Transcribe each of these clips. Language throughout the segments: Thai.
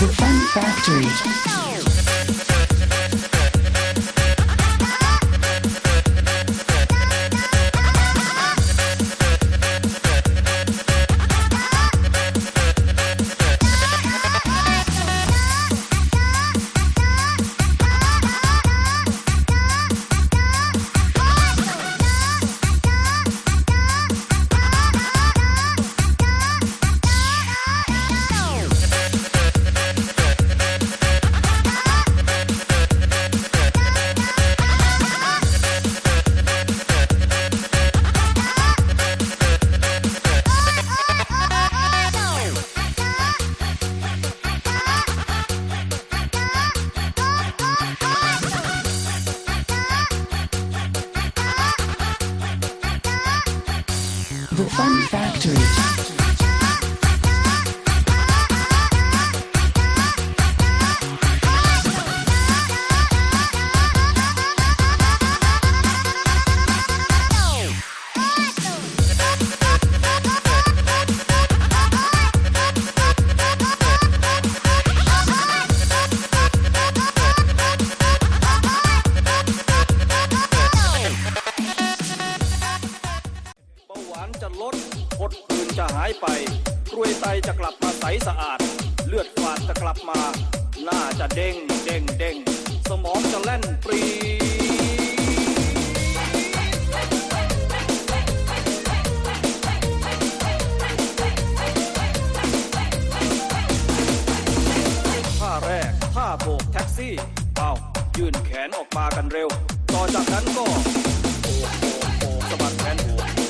The Fun Factory. The Fun Factory. าหวานจะลดพดผื่นจะหายไปกรวยไตจะกลับมาใสสะอาด เลือดฝาดจะกลับมา หน้าจะเด้งเด้งเด้งสมองจะแล่นปรีท่าแรกท่าโบกแท็กซี่เอายื่นแขนออกมากันเร็ว ต่อจากนั้นก็โบกโบกโบกสะบัดแขนโบกโบก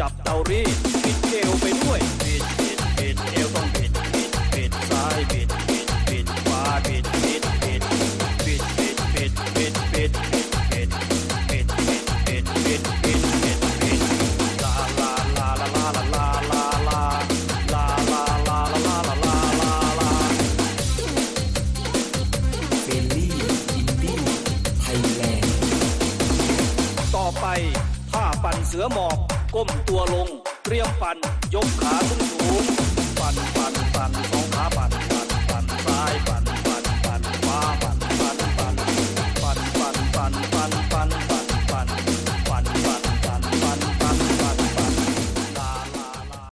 จับเตารีดปิดเอวไปด้วยปิดปิดปิดเอวต้องปิดปิดปิดซ้ายปิดปิดปิดขวาปิดปิดปิดปิดปิดปิดปิดปิดปิดปิดปิดปิดปิดปิดปิดปิดปิดลาลาลาลาลาลาลาลาลาลาลาลาลาลาลาลาลาลาเบลลี่อินดี้ไทยแลนด์ต่อไปท่าปั่นเสือหมอบ ก้มตัวลงเรียบปั่น ยกขาขึ้นสูง ปั่นปั่นปั่นสองขาปั่นปั่นปั่นซ้ายปั่นปั่นปั่นขวาปั่นปั่นปั่นปั่นปั่นปั่นปั่นปั่นปั่น